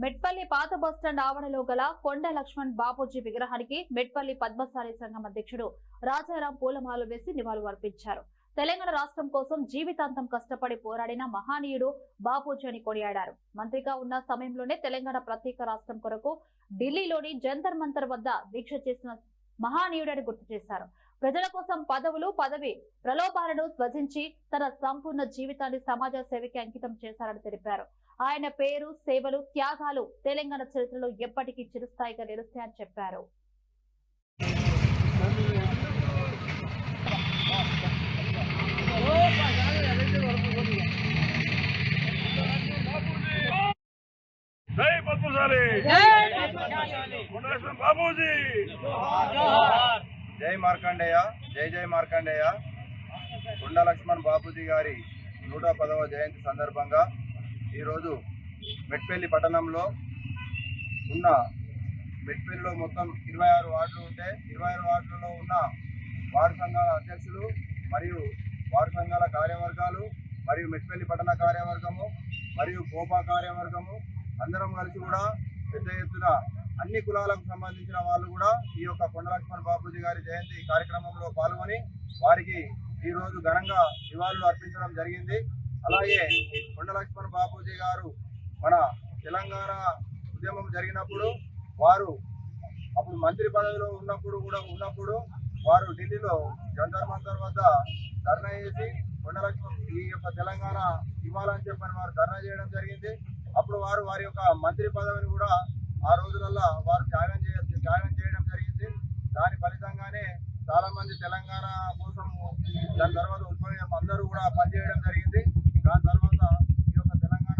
మెట్పల్లి పాత బస్టాండ్ ఆవరణలో గల కొండ లక్ష్మణ్ బాపూజీ విగ్రహానికి మెట్పల్లి పద్మశాలి సంఘం అధ్యక్షుడు రాజారాం పూలమాలు వేసి నివాళులు అర్పించారు. తెలంగాణ రాష్ట్రం కోసం జీవితాంతం కష్టపడి పోరాడిన మహానీయుడు బాపూజీ అని కొనియాడారు. మంత్రిగా ఉన్న సమయంలోనే తెలంగాణ ప్రత్యేక రాష్ట్రం కొరకు ఢిల్లీలోని జంతర్ మంతర్ వద్ద దీక్ష చేసిన మహానీయుడని గుర్తు చేశారు. ప్రజల కోసం పదవులు పదవి ప్రలోభాలను ధ్వజించి తన సంపూర్ణ జీవితాన్ని సమాజ సేవకి అంకితం చేశారని తెలిపారు. ఆయన పేరు సేవలు త్యాగాలు తెలంగాణ చరిత్రలో ఎప్పటికీ చిరస్థాయిగా నిలుస్తాయని చెప్పారు. జై మార్కండేయ జై జై మార్కండేయ. కొండ లక్ష్మణ్ బాపూజీ గారి నూట పదవ జయంతి సందర్భంగా ఈరోజు మెట్పల్లి పట్టణంలో ఉన్న మెట్పల్లిలో మొత్తం ఇరవై ఆరు వార్డులు ఉంటే ఇరవై ఆరు వార్డులలో ఉన్న వార్డు సంఘాల అధ్యక్షులు మరియు వార్డు సంఘాల కార్యవర్గాలు మరియు మెట్పల్లి పట్టణ కార్యవర్గము మరియు కోపా కార్యవర్గము అందరం కలిసి కూడా పెద్ద ఎత్తున అన్ని కులాలకు సంబంధించిన వాళ్ళు కూడా ఈ యొక్క కొండలక్ష్మణ్ బాపూజీ గారి జయంతి కార్యక్రమంలో పాల్గొని వారికి ఈరోజు ఘనంగా నివాళులు అర్పించడం జరిగింది. అలాగే కొండ లక్ష్మణ్ బాపూజీ గారు మన తెలంగాణ ఉద్యమం జరిగినప్పుడు వారు అప్పుడు మంత్రి పదవిలో ఉన్నప్పుడు కూడా ఉన్నప్పుడు వారు ఢిల్లీలో జంతర్ మంతర్ వద్ద ధర్నా చేసి కొండ లక్ష్మణ్ ఈ యొక్క తెలంగాణ ఇవ్వాలని చెప్పని వారు ధర్నా చేయడం జరిగింది. అప్పుడు వారు వారి యొక్క మంత్రి పదవిని కూడా ఆ రోజులలో వారు త్యాగం చేయ త్యాగం చేయడం జరిగింది. దాని ఫలితంగానే చాలామంది తెలంగాణ కోసం దాని తర్వాత ఉద్యమం అందరూ కూడా పనిచేయడం జరిగింది.